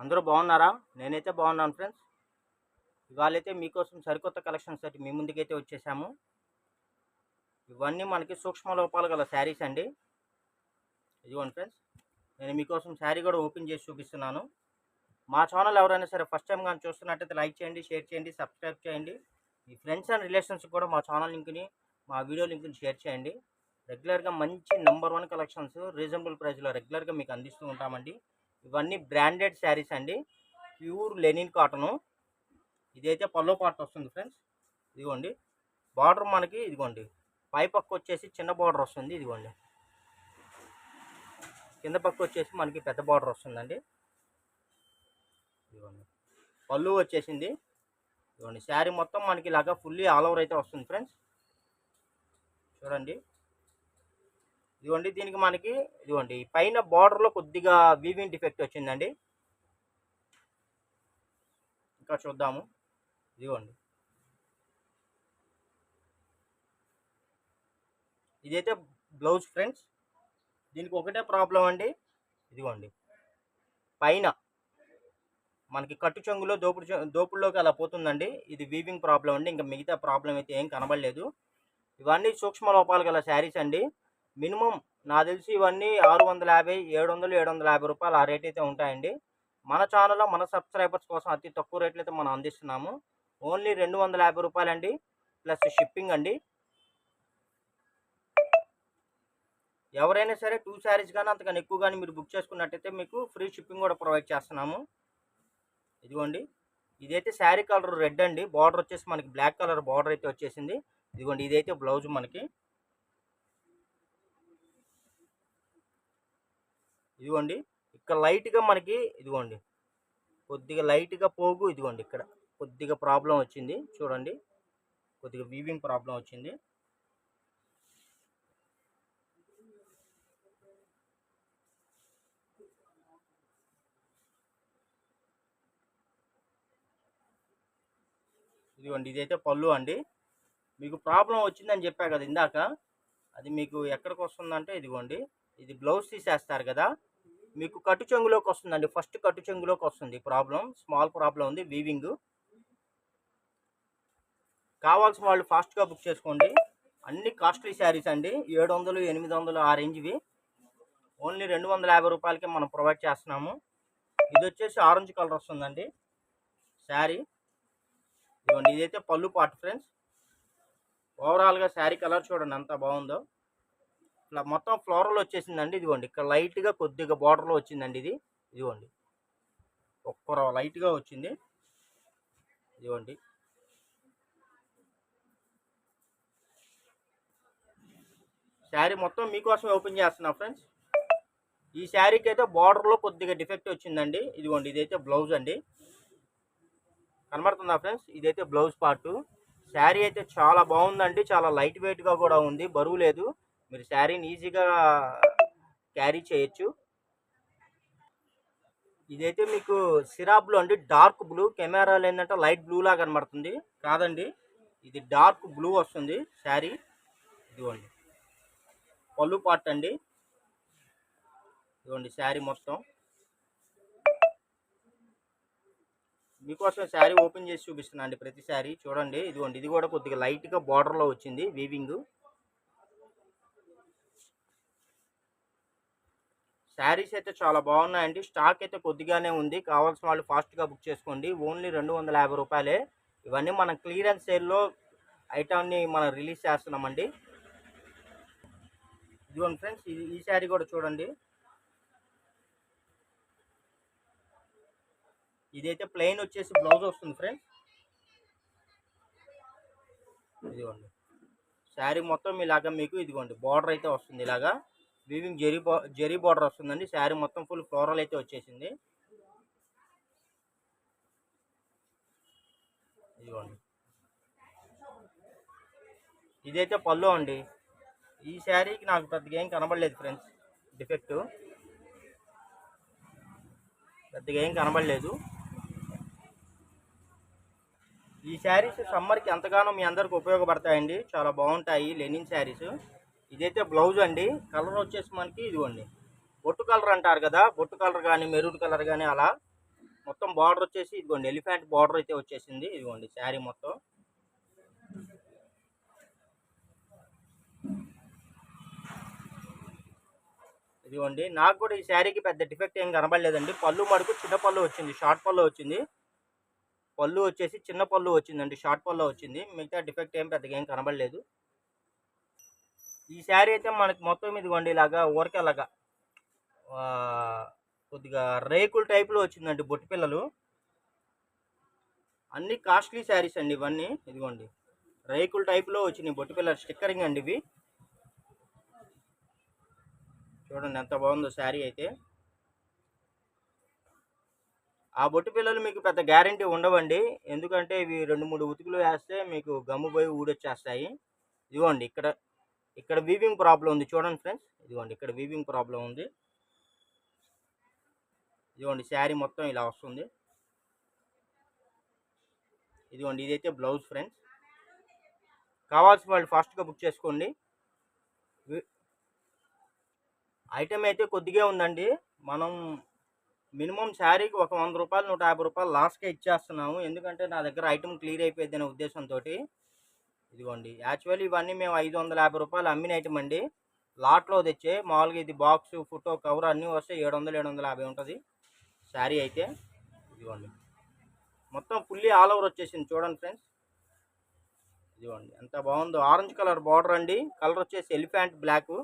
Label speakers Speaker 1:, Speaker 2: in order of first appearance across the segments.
Speaker 1: అందరూ బాగున్నారా? నేనైతే బాగున్నాను ఫ్రెండ్స్. ఇవాళైతే మీకోసం సరికొత్త కలెక్షన్స్ అయితే మీ ముందుకైతే వచ్చేసాము. ఇవన్నీ మనకి సూక్ష్మ లోపాలు గల శారీస్ అండి. ఇదిగోండి ఫ్రెండ్స్ నేను మీకోసం శారీ కూడా ఓపెన్ చేసి చూపిస్తున్నాను. మా ఛానల్ ఎవరైనా సరే ఫస్ట్ టైం కానీ చూస్తున్నట్టయితే లైక్ చేయండి షేర్ చేయండి సబ్స్క్రైబ్ చేయండి. మీ ఫ్రెండ్స్ అండ్ రిలేషన్స్ కూడా మా ఛానల్ లింక్ని మా వీడియో లింక్ని షేర్ చేయండి. రెగ్యులర్గా మంచి నెంబర్ వన్ కలెక్షన్స్ రీజనబుల్ ప్రైస్లో రెగ్యులర్గా మీకు అందిస్తూ ఉంటామండి. ఇవన్నీ బ్రాండెడ్ శారీస్ అండి. ప్యూర్ లెనిన్ కాటను ఇదైతే పల్లో పార్ట్ వస్తుంది ఫ్రెండ్స్ ఇదిగోండి. బార్డర్ మనకి ఇదిగోండి. పై పక్క వచ్చేసి చిన్న బార్డర్ వస్తుంది ఇదిగోండి. కింద పక్క వచ్చేసి మనకి పెద్ద బార్డర్ వస్తుందండి. ఇదిగోండి. పళ్ళు వచ్చేసింది. ఇదిగోండి. శారీ మొత్తం మనకి ఇలాగా ఫుల్లీ ఆల్ ఓవర్ అయితే వస్తుంది ఫ్రెండ్స్ చూడండి. ఇదిగోండి దీనికి మనకి ఇదిగోండి పైన బార్డర్లో కొద్దిగా వీవింగ్ డిఫెక్ట్ వచ్చిందండి. ఇంకా చూద్దాము. ఇదిగోండి. ఇదైతే బ్లౌజ్ ఫ్రెండ్స్ దీనికి ఒకటే ప్రాబ్లం అండి. ఇదిగోండి పైన మనకి కట్టు చెంగులో దోపుడు దోపుడులోకి అలా పోతుందండి. ఇది వీవింగ్ ప్రాబ్లం అండి ఇంకా మిగతా ప్రాబ్లం అయితే ఏం కనబడలేదు. ఇవన్నీ సూక్ష్మ లోపాలు గల శారీస్ అండి. మినిమం నాకు తెలిసి ఇవన్నీ ఆరు వందల యాభై ఏడు వందలు ఏడు వందల యాభై రూపాయలు ఆ రేట్ అయితే ఉంటాయండి. మన ఛానల్లో మన సబ్స్క్రైబర్స్ కోసం అతి తక్కువ రేట్లు అయితే మనం అందిస్తున్నాము. ఓన్లీ రెండు వందల యాభై రూపాయలండి ప్లస్ షిప్పింగ్ అండి. ఎవరైనా సరే టూ శారీస్ కానీ అంతకన్నా ఎక్కువ కానీ మీరు బుక్ చేసుకున్నట్టయితే మీకు ఫ్రీ షిప్పింగ్ కూడా ప్రొవైడ్ చేస్తున్నాము. ఇదిగోండి ఇదైతే శారీ కలర్ రెడ్ అండి. బార్డర్ వచ్చేసి మనకి బ్లాక్ కలర్ బార్డర్ అయితే వచ్చేసింది. ఇదిగోండి ఇదైతే బ్లౌజ్ మనకి. ఇదిగోండి. ఇక్కడ లైట్గా మనకి ఇదిగోండి. కొద్దిగా లైట్గా పోగు ఇదిగోండి ఇక్కడ. కొద్దిగా ప్రాబ్లం వచ్చింది. చూడండి. కొద్దిగా వీవింగ్ ప్రాబ్లం వచ్చింది. ఇదిగోండి. ఇదైతే పళ్ళు అండి. మీకు ప్రాబ్లం వచ్చిందని చెప్పా కదా ఇందాక. అది మీకు ఎక్కడికి వస్తుందంటే ఇదిగోండి. ఇది బ్లౌజ్ తీసేస్తారు కదా. మీకు కట్టు చెంగులోకి వస్తుందండి. ఫస్ట్ కట్టు చెంగులోకి వస్తుంది. ప్రాబ్లం స్మాల్ ప్రాబ్లం ఉంది. వీవింగ్. కావాల్సిన వాళ్ళు ఫాస్ట్గా బుక్ చేసుకోండి. అన్ని కాస్ట్లీ శారీస్ అండి. ఏడు వందలు ఎనిమిది వందలు ఆ రేంజ్వి. ఓన్లీ రెండు వందల యాభై రూపాయలకి మనం ప్రొవైడ్ చేస్తున్నాము. ఇది వచ్చేసి ఆరెంజ్ కలర్ వస్తుందండి. శారీ. ఇదిగోండి ఇదైతే పళ్ళు పార్ట్ ఫ్రెండ్స్. ఓవరాల్గా శారీ కలర్ చూడండి అంత బాగుందో. ఇట్లా మొత్తం ఫ్లోరల్ వచ్చేసిందండి ఇదిగోండి. ఇక్కడ లైట్గా కొద్దిగా బార్డర్లో వచ్చిందండి ఇది. ఇదిగోండి. ఒక్కరో లైట్గా వచ్చింది. ఇదిగోండి. శారీ మొత్తం మీకోసం ఓపెన్ చేస్తున్నా ఫ్రెండ్స్. ఈ శారీకి అయితే బార్డర్లో కొద్దిగా డిఫెక్ట్ వచ్చిందండి. ఇదిగోండి ఇదైతే బ్లౌజ్ అండి. కనబడుతుందా ఫ్రెండ్స్? ఇదైతే బ్లౌజ్ పార్ట్. శారీ అయితే చాలా బాగుందండి. చాలా లైట్ వెయిట్గా కూడా ఉంది. బరువు లేదు. మీరు శారీని ఈజీగా క్యారీ చేయొచ్చు. ఇదైతే మీకు సిరాబ్లు అండి. Dark blue. కెమెరాలో ఏంటంటే లైట్ బ్లూ లాగా కనబడుతుంది. కాదండి ఇది డార్క్ బ్లూ వస్తుంది శారీ. ఇదిగోండి. పళ్ళు పార్ట్ అండి. ఇదిగోండి శారీ మొత్తం. మీకోసం శారీ ఓపెన్ చేసి చూపిస్తున్నా అండి ప్రతి శారీ. చూడండి ఇదిగోండి. ఇది కూడా కొద్దిగా లైట్గా బార్డర్లో వచ్చింది వీవింగ్. శారీస్ అయితే చాలా బాగున్నాయండి. స్టాక్ అయితే కొద్దిగానే ఉంది. కావాల్సిన వాళ్ళు ఫాస్ట్గా బుక్ చేసుకోండి. ఓన్లీ రెండు వందల యాభై రూపాయలే. ఇవన్నీ మనం క్లియరెన్స్ సేల్లో ఐటమ్ని మనం రిలీజ్ చేస్తున్నామండి. ఇదిగోండి ఫ్రెండ్స్ ఇది ఈ శారీ కూడా చూడండి. ఇదైతే ప్లెయిన్ వచ్చేసి బ్లౌజ్ వస్తుంది ఫ్రెండ్స్. ఇదిగోండి. శారీ మొత్తం ఇలాగా మీకు ఇదిగోండి బార్డర్ అయితే వస్తుంది ఇలాగా. వీవింగ్ జెరీ బా జెరీ బార్డర్ వస్తుందండి. శారీ మొత్తం ఫుల్ ఫ్లోరల్ అయితే వచ్చేసింది. ఇదిగోండి. ఇదైతే పళ్ళు అండి. ఈ శారీకి నాకు పెద్దగా ఏం కనబడలేదు ఫ్రెండ్స్ డిఫెక్ట్ పెద్దగా ఏం కనబడలేదు. ఈ శారీస్ సమ్మర్కి ఎంతగానో మీ అందరికి ఉపయోగపడతాయండి. చాలా బాగుంటాయి లెనిన్ శారీస్. ఇదైతే బ్లౌజ్ అండి. కలర్ వచ్చేసి మనకి ఇదిగోండి. బొట్టు కలర్ అంటారు కదా బొట్టు కలర్ కానీ మెరూన్ కలర్ కానీ అలా. మొత్తం బార్డర్ వచ్చేసి ఇదిగోండి ఎలిఫెంట్ బార్డర్ అయితే వచ్చేసింది. ఇదిగోండి శారీ మొత్తం. ఇదిగోండి నాకు కూడా ఈ శారీకి పెద్ద డిఫెక్ట్ ఏం కనబడలేదండి. పళ్ళు మడుకు చిన్న పళ్ళు వచ్చింది షార్ట్ పళ్ళు వచ్చింది. పళ్ళు వచ్చేసి చిన్న పళ్ళు వచ్చిందండి షార్ట్ పళ్ళు వచ్చింది. మిగతా డిఫెక్ట్ ఏం పెద్దగా ఏం కనబడలేదు. ఈ శారీ అయితే మనకి మొత్తం ఇదిగోండి ఇలాగా ఊరకేలాగా కొద్దిగా రేకుల టైప్లో వచ్చిందండి బొట్టి పిల్లలు. అన్ని కాస్ట్లీ శారీస్ అండి ఇవన్నీ. ఇదిగోండి. రేకుల టైప్లో వచ్చినాయి బొట్టి పిల్లల స్టిక్కరింగ్ అండి ఇవి. చూడండి ఎంత బాగుందో శారీ అయితే. ఆ బొట్టు పిల్లలు మీకు పెద్ద గ్యారంటీ ఉండవండి. ఎందుకంటే ఇవి రెండు మూడు ఉతుకులు వేస్తే మీకు గమ్ము పోయి ఊడొచ్చేస్తాయి. ఇదిగోండి ఇక్కడ ఇక్కడ వీవింగ్ ప్రాబ్లం ఉంది. చూడండి ఫ్రెండ్స్ ఇదిగోండి ఇక్కడ వీవింగ్ ప్రాబ్లం ఉంది. ఇదిగోండి శారీ మొత్తం ఇలా వస్తుంది. ఇదిగోండి ఇదైతే బ్లౌజ్ ఫ్రెండ్స్ కావాల్సిన వాళ్ళు ఫాస్ట్గా బుక్ చేసుకోండి. ఐటమ్ అయితే కొద్దిగా ఉందండి. మనం మినిమం శారీకి ఒక వంద రూపాయలు నూట యాభై రూపాయలు లాస్ట్గా ఇచ్చేస్తున్నాము. ఎందుకంటే నా దగ్గర ఐటమ్ క్లియర్ అయిపోయింది అనే ఉద్దేశంతో ఇదిగోండి. యాక్చువల్లీ ఇవన్నీ మేము ఐదు వందల యాభై రూపాయలు అమ్మిన ఐటమ్ అండి లాట్లో తెచ్చే మామూలుగా ఇది బాక్స్ ఫోటో కవర్ అన్నీ వస్తే ఏడు వందలు ఏడు వందల యాభై ఉంటుంది. శారీ అయితే ఇదిగోండి. మొత్తం ఫుల్లీ ఆల్ ఓవర్ వచ్చేసింది చూడండి ఫ్రెండ్స్. ఇదిగోండి. ఎంత బాగుందో. ఆరెంజ్ కలర్ బార్డర్ అండి. కలర్ వచ్చేసి ఎలిఫెంట్ బ్లాక్.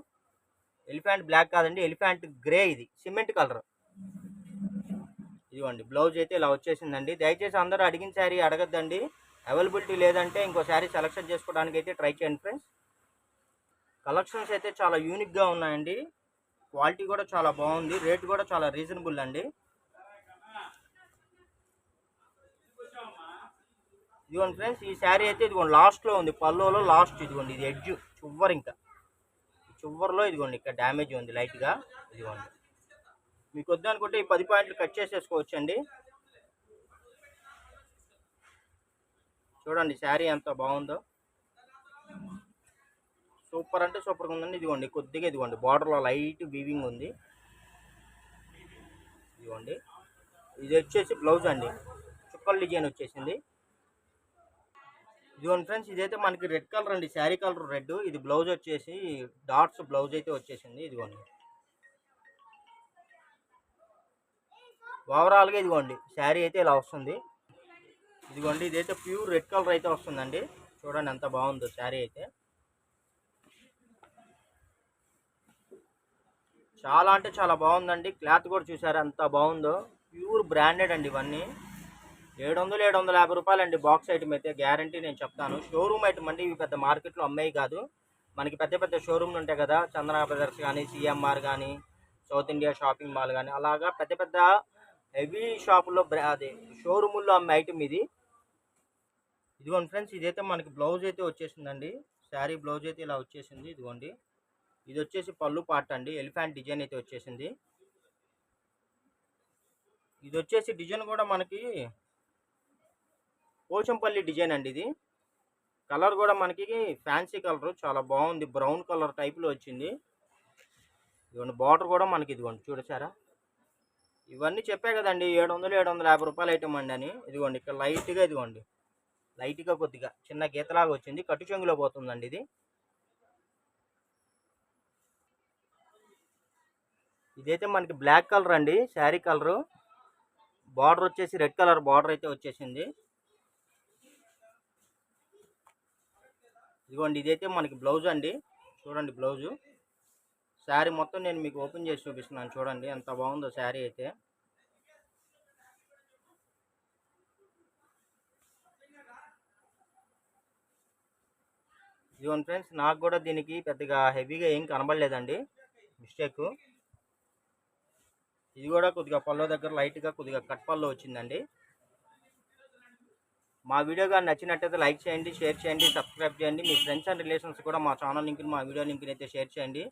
Speaker 1: ఎలిఫెంట్ బ్లాక్ కాదండి. ఎలిఫెంట్ గ్రే ఇది. Cement colour. ఇదిగోండి. బ్లౌజ్ అయితే ఇలా వచ్చేసిందండి. దయచేసి అందరూ అడిగిన శారీ అడగద్దండి. అవైలబిలిటీ లేదంటే ఇంకో శారీ సెలెక్షన్ చేసుకోవడానికి అయితే ట్రై చేయండి ఫ్రెండ్స్. కలెక్షన్స్ అయితే చాలా యూనిక్గా ఉన్నాయండి. క్వాలిటీ కూడా చాలా బాగుంది. రేట్ కూడా చాలా రీజనబుల్ అండి. ఇదిగోండి ఫ్రెండ్స్ ఈ శారీ అయితే ఇదిగోండి లాస్ట్లో ఉంది. పల్లోలో లాస్ట్ ఇదిగోండి ఇది ఎడ్జ్ చివరి ఇంకా. చివరిలో ఇదిగోండి ఇక్కడ డ్యామేజ్ ఉంది లైట్గా. ఇదిగోండి. మీకు వద్దనుకుంటే ఈ పది పాయింట్లు కట్ చేసేసుకోవచ్చండి. చూడండి శారీ ఎంత బాగుందో. సూపర్ అంటే సూపర్గా ఉందండి. ఇదిగోండి కొద్దిగా ఇదిగోండి బార్డర్లో లైట్ వీవింగ్ ఉంది. ఇదిగోండి ఇది వచ్చేసి బ్లౌజ్ అండి. చుక్కల డిజైన్ వచ్చేసింది. ఇదిగోండి ఫ్రెండ్స్ ఇదైతే మనకి రెడ్ కలర్ అండి శారీ కలర్ రెడ్ ఇది బ్లౌజ్ వచ్చేసి డాట్స్ బ్లౌజ్ అయితే వచ్చేసింది. ఇదిగోండి. ఓవరాల్గా ఇదిగోండి శారీ అయితే ఇలా వస్తుంది. ఇదిగోండి ఇదైతే ప్యూర్ రెడ్ కలర్ అయితే వస్తుందండి. చూడండి ఎంత బాగుందో శారీ అయితే. చాలా అంటే చాలా బాగుందండి. క్లాత్ కూడా చూసారు ఎంత బాగుందో. ప్యూర్ బ్రాండెడ్ అండి ఇవన్నీ. ఏడు వందలు ఏడు వందల యాభై రూపాయలండి బాక్స్ ఐటమ్ అయితే. గ్యారంటీ నేను చెప్తాను. షోరూమ్ ఐటమ్ అండి ఇవి పెద్ద మార్కెట్లో అమ్మాయి కాదు. మనకి పెద్ద పెద్ద షోరూమ్లు ఉంటాయి కదా. చంద్ర బ్రదర్స్ కానీ సిఎంఆర్ కానీ సౌత్ ఇండియా షాపింగ్ మాల్ కానీ అలాగా పెద్ద పెద్ద హెవీ షాపుల్లో బ్రా- అదే షోరూముల్లో అమ్మే ఐటమ్ ఇది. ఇదిగోండి ఫ్రెండ్స్ ఇదైతే మనకి బ్లౌజ్ అయితే వచ్చేసిందండి. శారీ బ్లౌజ్ అయితే ఇలా వచ్చేసింది ఇదిగోండి. ఇది వచ్చేసి పళ్ళు పార్ట్ అండి ఎలిఫెంట్ డిజైన్ అయితే వచ్చేసింది. ఇది వచ్చేసి డిజైన్ కూడా మనకి పోచంపల్లి డిజైన్ అండి ఇది. కలర్ కూడా మనకి ఫ్యాన్సీ కలర్ చాలా బాగుంది బ్రౌన్ కలర్ టైప్లో వచ్చింది. ఇదిగోండి బార్డర్ కూడా మనకి ఇదిగోండి చూడసారా ఇవన్నీ చెప్పే కదండి ఏడు వందలు ఏడు వందల యాభై రూపాయలు ఐటమ్ అండి అని. ఇదిగోండి ఇక్కడ లైట్గా ఇదిగోండి. లైట్గా కొద్దిగా చిన్న గీతలాగా వచ్చింది. కట్టు చెంగులో పోతుందండి ఇది. ఇదైతే మనకి బ్లాక్ కలర్ అండి. శారీ కలరు. బార్డర్ వచ్చేసి రెడ్ కలర్ బార్డర్ అయితే వచ్చేసింది. ఇదిగోండి ఇదైతే మనకి బ్లౌజ్ అండి. చూడండి బ్లౌజు. శారీ మొత్తం నేను మీకు ఓపెన్ చేసి చూపిస్తున్నాను. చూడండి ఎంత బాగుందో శారీ అయితే. ఇదిగోండి ఫ్రెండ్స్ నాకు కూడా దీనికి పెద్దగా హెవీగా ఏం కనబడలేదండి. మిస్టేక్ ఇది కూడా కొద్దిగా పళ్ళ దగ్గర లైట్గా కొద్దిగా కట్ పళ్ళు వచ్చిందండి. మా వీడియో కానీ నచ్చినట్టయితే లైక్ చేయండి షేర్ చేయండి సబ్స్క్రైబ్ చేయండి. మీ ఫ్రెండ్స్ అండ్ రిలేషన్స్ కూడా మా ఛానల్ లింక్ని మా వీడియో లింక్ని అయితే షేర్ చేయండి.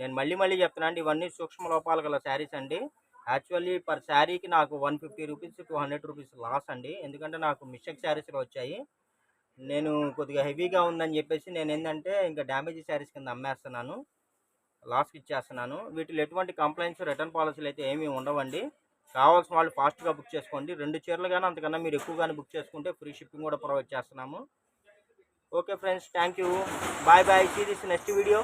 Speaker 1: నేను మళ్ళీ మళ్ళీ చెప్తున్నాను ఇవన్నీ సూక్ష్మ లోపాలు గల శారీస్ అండి. యాక్చువల్లీ పర్ శారీకి నాకు one fifty rupees two hundred rupees loss అండి. ఎందుకంటే నాకు మిస్టేక్ శారీస్లో వచ్చాయి. నేను కొద్దిగా హెవీగా ఉందని చెప్పేసి నేను ఏంటంటే ఇంకా డ్యామేజ్ శారీస్ కింద అమ్మేస్తున్నాను. లాస్కి ఇచ్చేస్తున్నాను. వీటిలో ఎటువంటి కంప్లైంట్స్ రిటర్న్ పాలసీలు అయితే ఏమీ ఉండవండి. కావాల్సిన వాళ్ళు ఫాస్ట్గా బుక్ చేసుకోండి. రెండు చీరలు కానీ అంతకన్నా మీరు ఎక్కువగానే బుక్ చేసుకుంటే ఫ్రీ షిప్పింగ్ కూడా ప్రొవైడ్ చేస్తున్నాము. Okay friends thank you bye. Bye see this next video